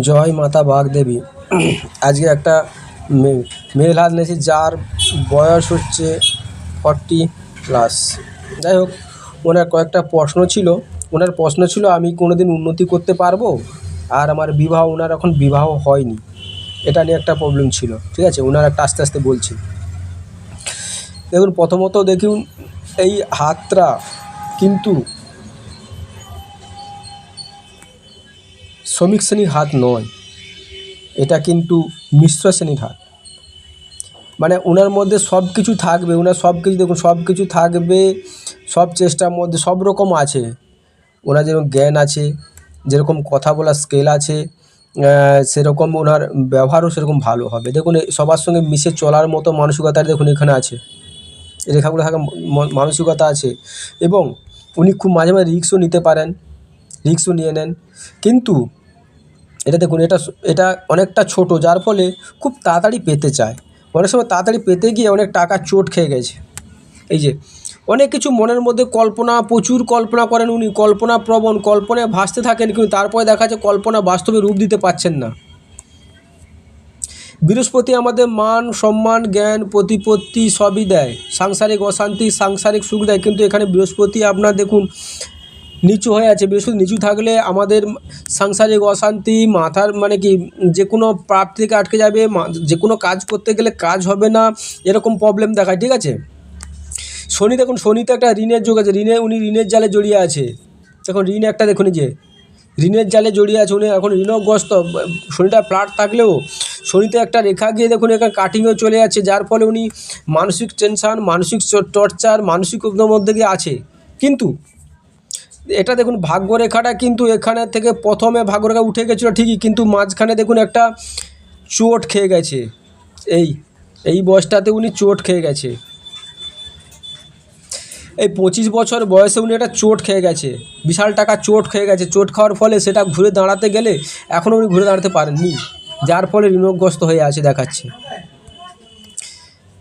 জয় মাতা বাগদেবী। আজকে একটা মেল হাত নিয়েছি, যার বয়স হচ্ছে ফর্টি প্লাস। যাই হোক, ওনার কয়েকটা প্রশ্ন ছিল। ওনার প্রশ্ন ছিল, আমি কোনো দিন উন্নতি করতে পারব? আর আমার বিবাহ, ওনার এখন বিবাহ হয়নি। এটা নিয়ে একটা প্রবলেম ছিল। ঠিক আছে? ওনার একটা আস্তে আস্তে বলছি। দেখুন, প্রথমত দেখুন, এই হাতটা কিন্তু শ্রমিক শ্রেণির হাত নয়। এটা কিন্তু মিশ্র শ্রেণির হাত। মানে ওনার মধ্যে সব কিছু থাকবে ওনার সব কিছু দেখুন, সব কিছু থাকবে, সব চেষ্টার মধ্যে সব রকম আছে। ওনার যেরকম জ্ঞান আছে, যেরকম কথা বলার স্কেল আছে সেরকম ওনার ব্যবহারও সেরকম ভালো হবে। দেখুন সবার সঙ্গে মিশে চলার মতো মানসিকতা দেখুন এখানে আছে। রেখাগুলো থাকা মানসিকতা আছে এবং উনি খুব মাঝে মাঝে রিক্সও নিতে পারেন রিক্সও নিয়ে নেন। কিন্তু এটা দেখুন, এটা এটা অনেকটা ছোট, যার ফলে খুব তাড়াতাড়ি পেতে চায়। অনেক সময় তাড়াতাড়ি পেতে গিয়ে অনেক টাকা চোট খেয়ে গেছে। এই যে, অনেক কিছু মনের মধ্যে কল্পনা, প্রচুর কল্পনা করেন উনি, কল্পনা প্রবণ, কল্পনায় ভাসতে থাকেন, কিন্তু তারপরে দেখা যাচ্ছে কল্পনা বাস্তবে রূপ দিতে পারছেন না। বৃহস্পতি আমাদের মান, সম্মান, জ্ঞান, প্রতিপত্তি সবই দেয়। সাংসারিক অশান্তি, সাংসারিক সুখ দেয়, কিন্তু এখানে বৃহস্পতি আপনার দেখুন নিচু হয়ে আছে বৃহস্পতি নিচু থাকলে আমাদের সাংসারিক অশান্তি, মাথার মানে কি, যে কোনো প্রাপ থেকে আটকে যাবে যে কোনো কাজ করতে গেলে কাজ হবে না, এরকম প্রবলেম দেখায়, ঠিক আছে? শনি, দেখুন শনিতে একটা ঋণের যোগ আছে, ঋণে, উনি ঋণের জালে জড়িয়ে আছে। দেখুন, ঋণ একটা, দেখুন যে, ঋণের জালে জড়িয়ে আছে, উনি এখন ঋণগ্রস্ত, শনিটা ফ্ল্যাট থাকলেও, শনিতে একটা রেখা গিয়ে, দেখুন, এখানে কাটিংয়ে চলে যাচ্ছে, যার ফলে উনি মানসিক টেনশান মানসিক টর্চার মানসিক মধ্যে গিয়ে আছে। কিন্তু এটা দেখুন ভাগ্যরেখাটা কিন্তু এখানে থেকে প্রথমে ভাগ্যরেখা উঠে গেছিল ঠিকই, কিন্তু মাঝখানে দেখুন একটা চোট খেয়ে গেছে। এই এই বয়সটাতে উনি চোট খেয়ে গেছে। এই পঁচিশ বছর বয়সে উনি একটা চোট খেয়ে গেছে। বিশাল টাকা চোট খেয়ে গেছে। চোট খাওয়ার ফলে সেটা ঘুরে দাঁড়াতে গেলে এখনও উনি ঘুরে দাঁড়াতে পারেননি। যার ফলে ঋণগ্রস্ত হয়ে আছে দেখাচ্ছে।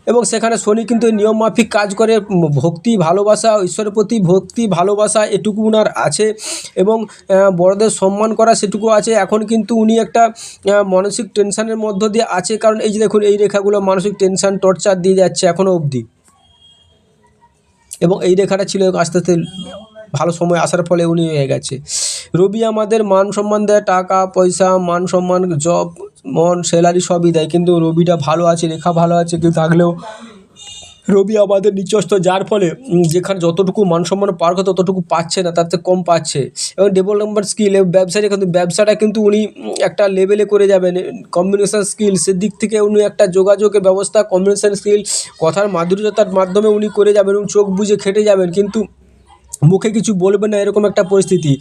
এবং সেখানে শনি কিন্তু নিয়মমাফিক কাজ করে ভক্তি, ভালোবাসা, ঈশ্বরের প্রতি ভক্তি, ভালোবাসা এটুকু উনার আছে এবং বড়দের সম্মান করা সেটুকু আছে। এখন কিন্তু উনি একটা মানসিক টেনশানের মধ্য দিয়ে আছে। কারণ এই যে দেখুন, এই রেখাগুলো মানসিক টেনশান, টর্চার দিয়ে যাচ্ছে এখনও অবধি। এবং এই রেখাটা ছিল আস্তে আস্তে ভালো সময় আসার ফলে উনি হয়ে গেছে। রবি আমাদের মান সম্মান দেয়, টাকা, পয়সা, মান সম্মান, জব মন, স্যালারি সবই দেয়, কিন্তু রবিটা ভালো আছে, রেখা ভালো আছে কিন্তু থাকলেও রবি আমাদের নিচস্ত যার ফলে যেখানে যতটুকু মান সম্মান পাওয়ার কথা ততটুকু পাচ্ছে না, তার থেকে কম পাচ্ছে। এবং ডেভেলপমেন্ট স্কিল ব্যবসায়ী, কিন্তু ব্যবসাটা কিন্তু উনি একটা লেভেলে করে যাবেন। কম্বিনেশন স্কিল সেদিক থেকে উনি একটা যোগাযোগের ব্যবস্থা কম্বিনেশন স্কিল কথার মাধুর্যতার মাধ্যমে উনি করে যাবেন, এবং চোখ বুঝে খেটে যাবেন, কিন্তু মুখে কিছু বলবে না, এরকম একটা পরিস্থিতি।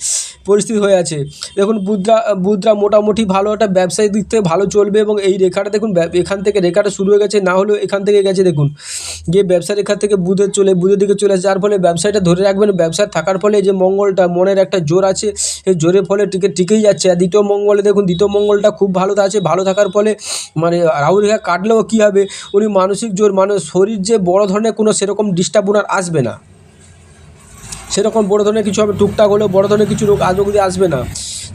পরিস্থিতি হয়ে আছে। দেখুন বুদ্রা বুদ্রা মোটামুটি ভালো একটা ব্যবসায়ী দিক থেকে ভালো চলবে এবং এই রেখাটা দেখুন এখান থেকে রেখাটা শুরু হয়ে গেছে, না হলেও এখান থেকে গেছে, দেখুন। গিয়ে ব্যবসা রেখা থেকে বুধের চলে, বুধের দিকে চলে যার ফলে ব্যবসাটা ধরে রাখবেন ব্যবসা থাকার ফলে যে মঙ্গলটা, মনের একটা জোর আছে সেই জোরের ফলে টিকে, টিকেই যাচ্ছে। আর দ্বিতীয় মঙ্গলে দেখুন, দ্বিতীয় মঙ্গলটা খুব ভালো আছে, ভালো থাকার ফলে মানে রাহু রেখা কাটলেও কী হবে? উনি মানসিক জোর মানে শরীর যে বড় ধরনের কোনো সেরকম ডিস্টার্ব ওনার আসবে না। সেরকম বড় ধরনের কিছু হবে, টুকটাক হলেও বড় ধরনের কিছু রোগ আজ অবধি আসবে না।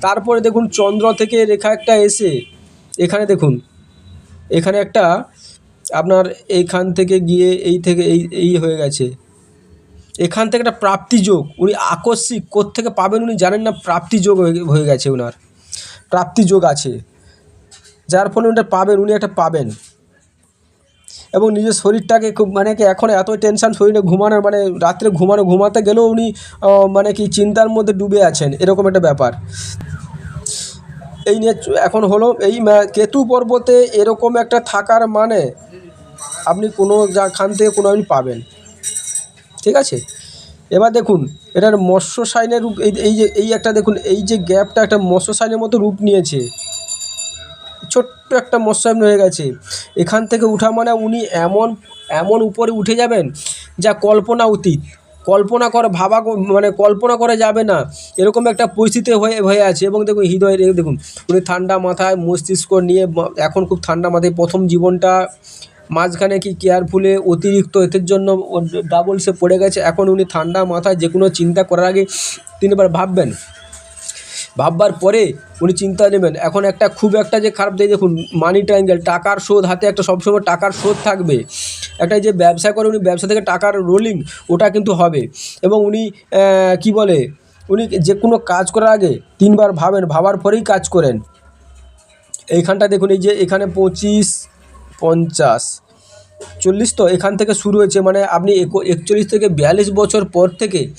তারপরে দেখুন, চন্দ্র থেকে রেখা একটা এসে, এখানে দেখুন, এখানে একটা আপনার এইখান থেকে গিয়ে এই থেকে এই এই হয়ে গেছে। এখান থেকে একটা প্রাপ্তি যোগ, উনি আকস্মিক, কোত্থেকে পাবেন উনি জানেন না, প্রাপ্তি যোগ হয়ে গেছে ওনার প্রাপ্তি যোগ আছে। যার ফলে উনি পাবেন, উনি একটা পাবেন। এবং নিজের শরীরটাকে খুব মানে কি এখন এত টেনশান শরীরে ঘুমানোর মানে রাত্রে ঘুমানো, ঘুমাতে গেলেও উনি মানে কি চিন্তার মধ্যে ডুবে আছেন, এরকম একটা ব্যাপার। এই নিয়ে এখন হলো, এই কেতু পর্বতে এরকম একটা থাকার মানে আপনি কোনো খান থেকে কোনো আপনি পাবেন। ঠিক আছে? এবার দেখুন, এটার মৎস্য সাইনের রূপ এই যে, এই একটা দেখুন, এই যে গ্যাপটা একটা মৎস্য সাইনের মতো রূপ নিয়েছে। ছোট্ট একটা মৎস্যায়ন হয়ে গেছে। এখান থেকে উঠা মানে উনি এমন এমন উপরে উঠে যাবেন যা কল্পনা অতীত। কল্পনা করে, ভাবা মানে কল্পনা করা যাবে না। এরকম একটা পরিস্থিতি হয়ে হয়ে আছে এবং দেখুন, হৃদয় দেখুন, উনি ঠান্ডা মাথায় মস্তিষ্ক নিয়ে এখন খুব ঠান্ডা মাথায় প্রথম জীবনটা। মাঝখানে কি কেয়ারফুলে অতিরিক্ত এদের জন্য ডাবলসে পড়ে গেছে। এখন উনি ঠান্ডা মাথায় যে কোনো চিন্তা করার আগে তিনবার ভাববেন। ভাববার পরে উনি চিন্তা নেবেন, এখন একটা খুব একটা যে খারাপ দিয়ে দেখুন মানি ট্রায়াঙ্গেল টাকার শোধ, হাতে একটা সবসময় টাকার শোধ থাকবে। একটা যে ব্যবসা করে, উনি ব্যবসা থেকে টাকার রোলিং ওটা কিন্তু হবে। এবং উনি কি বলে, উনি যে কোনো কাজ করার আগে তিনবার ভাবেন, ভাবার পরেই কাজ করেন। এইখানটা দেখুন, এই যে এখানে পঁচিশ, পঞ্চাশ। চল্লিশ তো এখান থেকে শুরু হয়েছে মানে আপনি একো- একচল্লিশ থেকে বিয়াল্লিশ বছর পর থেকে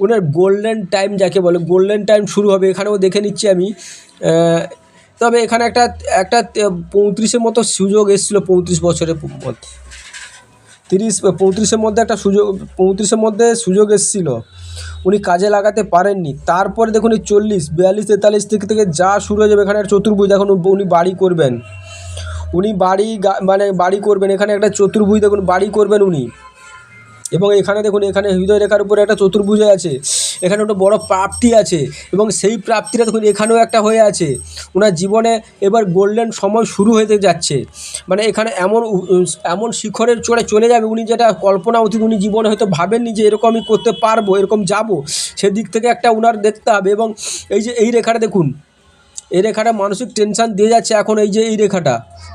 ওনার গোল্ডেন টাইম যাকে বলে গোল্ডেন টাইম শুরু হবে, এখানেও দেখে নিচ্ছি আমি। তবে এখানে একটা একটা পঁয়ত্রিশের মতো সুযোগ এসেছিল পঁয়ত্রিশ বছরের মধ্যে তিরিশ, পঁয়ত্রিশের মধ্যে একটা সুযোগ, পঁয়ত্রিশের মধ্যে সুযোগ এসেছিল। উনি কাজে লাগাতে পারেননি। তারপরে দেখুন এই চল্লিশ, বিয়াল্লিশ, তেতাল্লিশ থেকে থেকে যা শুরু হয়ে যাবে, এখানে চতুর্ভুজ এখন উনি বাড়ি করবেন। উনি বাড়ি মানে বাড়ি করবেন, এখানে একটা চতুর্ভুজ, দেখুন, বাড়ি করবেন উনি। এবং এখানে, দেখুন, এখানে হৃদয় রেখার উপরে একটা চতুর্ভুজ আছে। এখানে একটা বড় প্রাপ্তি আছে। এবং সেই প্রাপ্তিটা, দেখুন, এখানেও একটা হয়ে আছে। ওনার জীবনে এবার গোল্ডেন সময় শুরু হতে যাচ্ছে। মানে এখানে এমন এমন শিখরের চড়ে চলে যাবে উনি, যেটা কল্পনা অতীত উনি জীবনে হয়তো ভাবেননি যে এরকম আমি করতে পারব, এরকম যাব। সেদিক থেকে একটা উনার দেখতে হবে। এবং এই যে, এই রেখাটা, দেখুন এই রেখাটা মানসিক টেনশান দিয়ে যাচ্ছে এখন এই যে এই রেখাটা।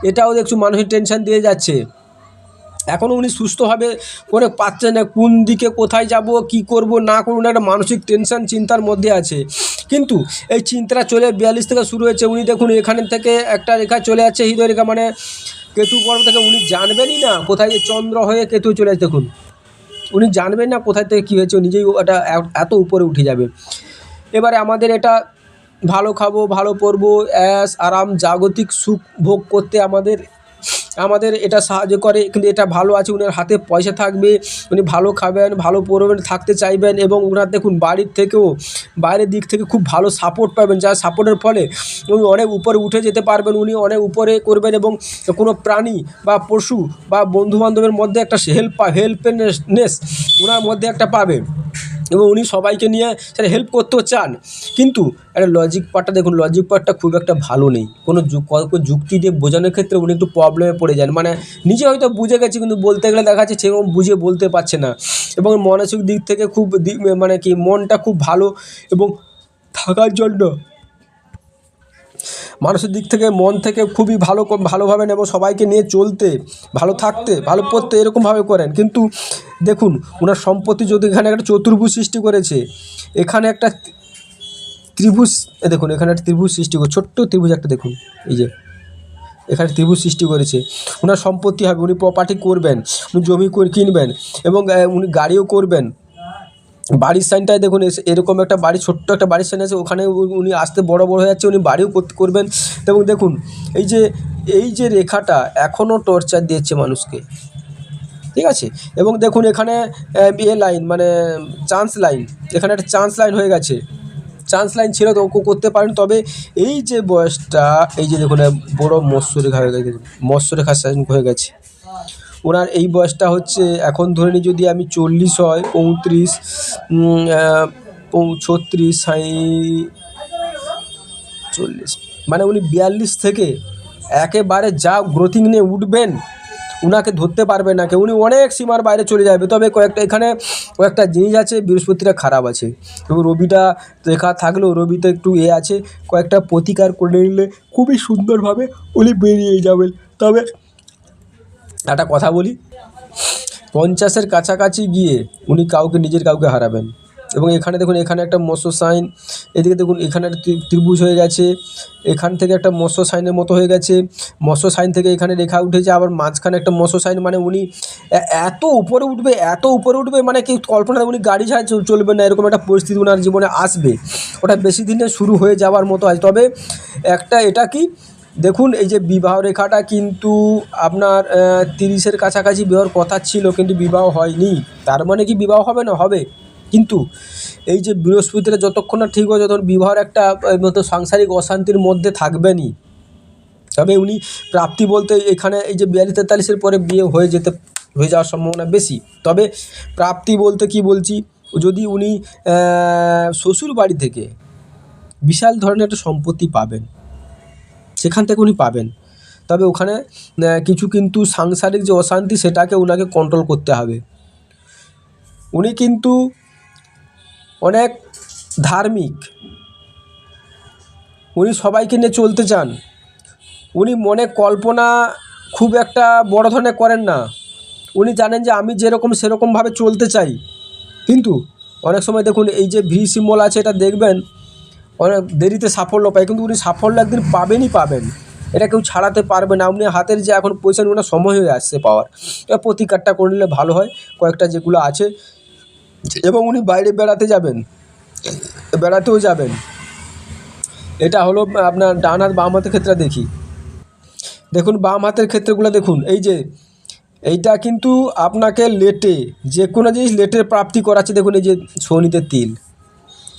এটাও দেখছি মানসিক টেনশান দিয়ে যাচ্ছে। এখনও উনি সুস্থভাবে করে পাচ্ছেন না কোন দিকে কোথায় যাব, কি করব, না করব না একটা মানসিক টেনশন চিন্তার মধ্যে আছে। কিন্তু এই চিন্তাটা চলে বিয়াল্লিশ থেকে শুরু হয়েছে। উনি দেখুন এখান থেকে একটা রেখা চলে যাচ্ছে হৃদয় রেখা মানে কেতু পর্ব থেকে। উনি জানবেনই না কোথায় যে চন্দ্র হয়ে কেতু চলে দেখুন, উনি জানবেন না কোথায় থেকে কী হয়েছে। নিজেই ওটা এত উপরে উঠে যাবে। এবারে আমাদের এটা ভালো খাব, ভালো পরবো, অ্যাস, আরাম, জাগতিক সুখ ভোগ করতে আমাদের আমাদের এটা সাহায্য করে। কিন্তু এটা ভালো আছে, উনার হাতে পয়সা থাকবে, উনি ভালো খাবেন, ভালো পরবেন, থাকতে চাইবেন এবং ওনার দেখুন বাড়ির থেকেও, বাইরের দিক থেকে খুব ভালো সাপোর্ট পাবেন। যার সাপোর্টের ফলে উনি অনেক উপরে উঠে যেতে পারবেন, উনি অনেক উপরে করবেন এবং কোনো প্রাণী বা পশু বা বন্ধুবান্ধবের মধ্যে একটা হেল্প হেল্পনেস ওনার মধ্যে একটা পাবে। এবং উনি সবাইকে নিয়ে সেটা হেল্প করতেও চান। কিন্তু একটা লজিক পার্টটা দেখুন লজিক পার্টটা খুব একটা ভালো নেই। কোনো যুক্তি দিয়ে বোঝানোর ক্ষেত্রে উনি একটু প্রবলেমে পড়ে যান। মানে নিজে হয়তো বুঝে গেছে, কিন্তু বলতে গেলে দেখা যাচ্ছে সেরকম বুঝে বলতে পারছে না। এবং মানসিক দিক থেকে খুব মানে কি, মনটা খুব ভালো এবং থাকার জন্য মানুষের দিক থেকে, মন থেকে খুবই ভালো ভালোভাবে এবং সবাইকে নিয়ে চলতে, ভালো থাকতে, ভালো পড়তে এরকমভাবে করেন। কিন্তু দেখুন ওনার সম্পত্তি যদি এখানে একটা চতুর্ভুজ সৃষ্টি করেছে, এখানে একটা ত্রিভুজ দেখুন, এখানে একটা ত্রিভুজ সৃষ্টি করে, ছোট্ট ত্রিভুজ একটা দেখুন, এই যে, এখানে ত্রিভুজ সৃষ্টি করেছে। ওনার সম্পত্তি হবে, উনি প্রপার্টি করবেন, উনি জমি কিনবেন, এবং উনি গাড়িও করবেন। বাড়ির সাইনটায় দেখুন এরকম একটা বাড়ি, ছোট্ট একটা বাড়ির সাইন আছে, ওখানে উনি আসতে বড় বড় হয়ে যাচ্ছে, উনি বাড়িও করবেন। এবং দেখুন, এই যে এই যে রেখাটা এখনও টর্চার দিচ্ছে মানুষকে। ঠিক আছে? এবং দেখুন, এখানে, এ লাইন মানে চান্স লাইন এখানে একটা চান্স লাইন হয়ে গেছে। চান্স লাইন ছিল, তো করতে পারেন। তবে এই যে বয়সটা, এই যে দেখুন, এ মৎস্য রেখা হয়ে গেছে, মৎস্যরেখা সাইন হয়ে গেছে। ওনার এই বয়সটা হচ্ছে, এখন ধরে নিই যদি আমি চল্লিশ হয়, পঁয়ত্রিশ ছত্রিশ চল্লিশ মানে উনি বিয়াল্লিশ থেকে একেবারে যা গ্রোথিং নিয়ে উঠবেন, উনাকে ধরতে পারবে না, কেউ, উনি অনেক সীমার বাইরে চলে যাবে। তবে কয়েকটা, এখানে কয়েকটা জিনিস আছে বৃহস্পতিটা খারাপ আছে। এবং রবিটা দেখা থাকলেও, রবিতে একটু এ আছে, কয়েকটা প্রতিকার করে নিলে খুবই সুন্দরভাবে উনি বেরিয়ে যাবেন। তবে একটা কথা বলি। পঞ্চাশের কাছাকাছি গিয়ে উনি কাউকে, নিজের কাউকে হারাবেন। এবং এখানে দেখুন, এখানে একটা মৎস্য সাইন, এদিকে দেখুন, এখানে একটা ত্রিভুজ হয়ে গেছে, এখান থেকে একটা মৎস্য সাইনের মতো হয়ে গেছে, মৎস্য সাইন থেকে এখানে রেখা উঠেছে, আবার মাঝখানে একটা মৎস্য সাইন মানে উনি এত উপরে উঠবে, এত উপরে উঠবে মানে কি কল্পনা উনি গাড়ি ছাড়া চলবে না, এরকম একটা পরিস্থিতি ওনার জীবনে আসবে। ওটা বেশি দিনে শুরু হয়ে যাওয়ার মতো আছে তবে একটা, এটা কি দেখুন, এই যে বিবাহ রেখাটা কিন্তু আপনার তিরিশের কাছাকাছি বিবাহর কথা ছিল, কিন্তু বিবাহ হয়নি। তার মানে কি বিবাহ হবে না? হবে। কিন্তু এই যে বৃহস্পতিটা যতক্ষণ না ঠিক হয় যতক্ষণ বিবাহর একটা মতো সাংসারিক অশান্তির মধ্যে থাকবেনই। তবে উনি প্রাপ্তি বলতে এখানে এই যে বিয়াল্লিশ তেতাল্লিশের পরে বিয়ে হয়ে যেতে, হয়ে যাওয়ার সম্ভাবনা বেশি। তবে প্রাপ্তি বলতে কি বলছি, যদি উনি শ্বশুর বাড়ি থেকে বিশাল ধরনের একটা সম্পত্তি পাবেন সেখান থেকে উনি পাবেন। তবে ওখানে কিছু কিন্তু সাংসারিক যে অশান্তি সেটাকে ওনাকে কন্ট্রোল করতে হবে। উনি কিন্তু অনেক ধার্মিক। উনি সবাইকে নিয়ে চলতে চান। উনি মনে কল্পনা খুব একটা বড় ধরনের করেন না। উনি জানেন যে আমি যেরকম সেরকমভাবে চলতে চাই। কিন্তু অনেক সময় দেখুন, এই যে ভি সিম্বল আছে, এটা দেখবেন অনেক দেরিতে সাফল্য পায়, কিন্তু উনি সাফল্য একদিন পাবেনই পাবেন। এটা কেউ ছাড়াতে পারবে না, উনি হাতের যে এখন পয়সা ওনার সময় হয়ে আসছে পাওয়ার। প্রতিকারটা করে নিলে ভালো হয়, কয়েকটা যেগুলো আছে। এবং উনি বাইরে বেড়াতে যাবেন, বেড়াতেও যাবেন। এটা হলো আপনার ডান হাত, বাম হাতের ক্ষেত্রে দেখি। দেখুন, বাম হাতের ক্ষেত্রগুলো দেখুন, এই যে, এইটা কিন্তু আপনাকে লেটে, যে কোনো জিনিস লেটের প্রাপ্তি করাচ্ছে, দেখুন এই যে শনিতে তিল।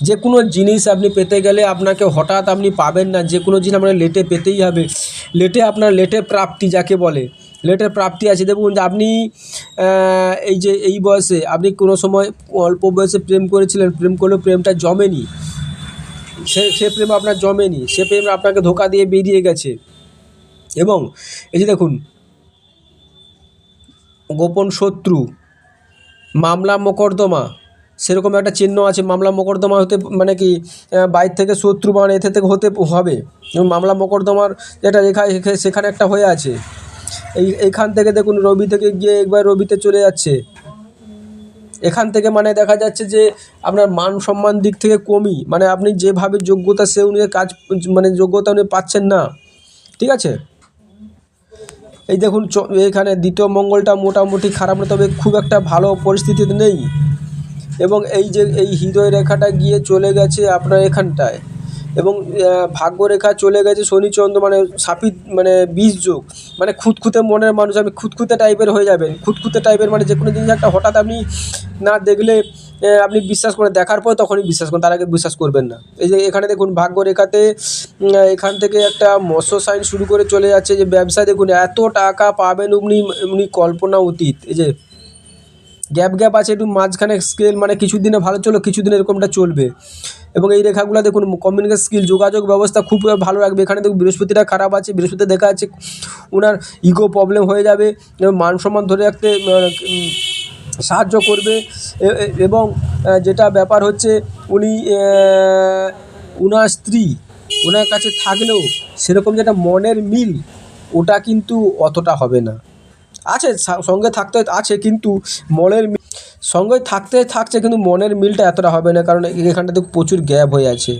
যে কোনো জিনিস আপনি পেতে গেলে আপনাকে হঠাৎ আপনি পাবেন না, যে কোনো জিনিস আপনার লেটে পেতেই হবে। লেটে আপনার লেটে প্রাপ্তি যাকে বলে। লেটের প্রাপ্তি আছে, দেখুন যে আপনি এই যে এই বয়সে আপনি কোনো সময় অল্প বয়সে প্রেম করেছিলেন, প্রেম করলেও প্রেমটা জমেনি। সে সে প্রেম আপনার জমেনি, সে প্রেম আপনাকে ধোকা দিয়ে বেরিয়ে গেছে। এবং এই যে দেখুন, গোপন শত্রু, মামলা মোকদ্দমা সেরকম একটা চিহ্ন আছে, মামলা মোকদ্দমা হতে মানে কি বাইর থেকে শত্রু মানে এতে থেকে হতে হবে। মামলা মোকদ্দমার যেটা রেখা সেখানে একটা হয়ে আছে। এই এখান থেকে দেখুন, রবি থেকে গিয়ে একবার রবিতে চলে যাচ্ছে। এখান থেকে মানে দেখা যাচ্ছে যে, আপনার মান সম্মান দিক থেকে কমই। মানে আপনি যেভাবে যোগ্যতা সে অনুযায়ী কাজ মানে যোগ্যতা উনি পাচ্ছেন না। ঠিক আছে? এই দেখুন এখানে দ্বিতীয় মঙ্গলটা মোটামুটি খারাপ না, তবে খুব একটা ভালো পরিস্থিতিতে নেই। এবং এই যে এই হৃদয় রেখাটা গিয়ে চলে গেছে আপনার এখানটায়। এবং ভাগ্যরেখা চলে গেছে শনিচন্দ্র মানে সাপিত মানে যোগ মানে খুঁতখুঁতে মনের মানুষ আপনি খুঁতখুঁতে টাইপের হয়ে যাবেন। খুঁতখুঁতে টাইপের মানে যে কোনো জিনিস একটা হঠাৎ আপনি না দেখলে আপনি বিশ্বাস করে, দেখার পর তখনই বিশ্বাস করেন, তার আগে বিশ্বাস করবেন না। এই যে এখানে দেখুন, ভাগ্যরেখাতে এখান থেকে একটা মৎস্য সাইন শুরু করে চলে যাচ্ছে। যে ব্যবসা দেখুন, এত টাকা পাবেন উনি উনি কল্পনা অতীত। এই যে গ্যাপ গ্যাপ আছে, একটু মাঝখানে স্কেল মানে কিছু দিনে ভালো চলো কিছু দিন এরকমটা চলবে। এবং এই রেখাগুলো দেখুন কমিউনিকেশন স্কিল যোগাযোগ ব্যবস্থা খুব ভালো রাখবে। এখানে দেখুন, বৃহস্পতিটা খারাপ আছে বৃহস্পতি দেখা যাচ্ছে ওনার ইগো প্রবলেম হয়ে যাবে মান সম্মান ধরে রাখতে সাহায্য করবে। এবং যেটা ব্যাপার হচ্ছে, উনি ওনার স্ত্রী ওনার কাছে থাকলেও সেরকম যেটা মনের মিল, ওটা কিন্তু অতটা হবে না। আছে সঙ্গে থাকতে আছে, কিন্তু মনের সঙ্গে থাকতে থাকছে, কিন্তু মনের মিলটা এতটা হবে না, কারণ এখানটাতে প্রচুর গ্যাপ হয়ে আছে।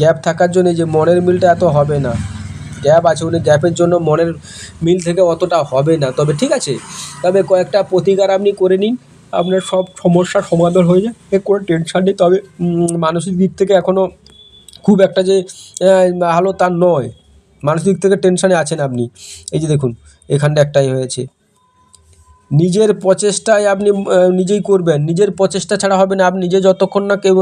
গ্যাপ থাকার জন্য যে মনের মিলটা এত হবে না। গ্যাপ আছে উনি গ্যাপের জন্য মনের মিল থেকে অতটা হবে না। তবে ঠিক আছে, তবে কয়েকটা প্রতিকার আপনি করে নিন, আপনার সব সমস্যার সমাধান হয়ে যায় কোনো টেনশান নেই। তবে মানসিক দিক থেকে এখনও খুব একটা যে ভালো তা নয়। মানসিক দিক থেকে টেনশানে আছেন আপনি। এই যে দেখুন, এখানটা একটাই হয়েছে। নিজের প্রচেষ্টায় আপনি নিজেই করবেন। নিজের প্রচেষ্টা ছাড়া হবে না। আপনি নিজে যতক্ষণ না কেউ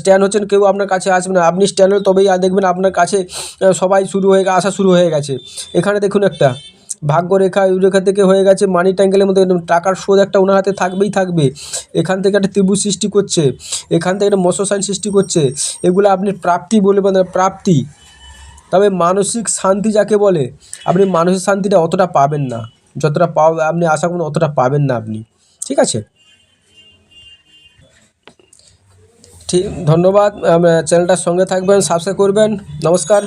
স্ট্যান্ড হচ্ছেন, কেউ আপনার কাছে আসবে না। আপনি স্ট্যান্ড হলে তবেই দেখবেন আপনার কাছে সবাই শুরু হয়ে আসা শুরু হয়ে গেছে। এখানে দেখুন একটা, ভাগ্যরেখা রেখা থেকে হয়ে গেছে মানি ট্যাঙ্গেলের মধ্যে। টাকার শোধ একটা ওনার হাতে থাকবেই থাকবে। এখান থেকে একটা ত্রিভুজ সৃষ্টি করছে। এখান থেকে একটা মৎস্য সৃষ্টি করছে। এগুলো আপনি প্রাপ্তি বলে প্রাপ্তি। তবে মানসিক শান্তি যাকে বলে, আপনি মানসিক শান্তিটা অতটা পাবেন না। যতটা পাও, আপনি আশা করুন অতটা পাবেন না আপনি। ঠিক আছে? ঠিক, ধন্যবাদ। চ্যানেলটার সঙ্গে থাকবেন, সাবস্ক্রাইব করবেন। নমস্কার।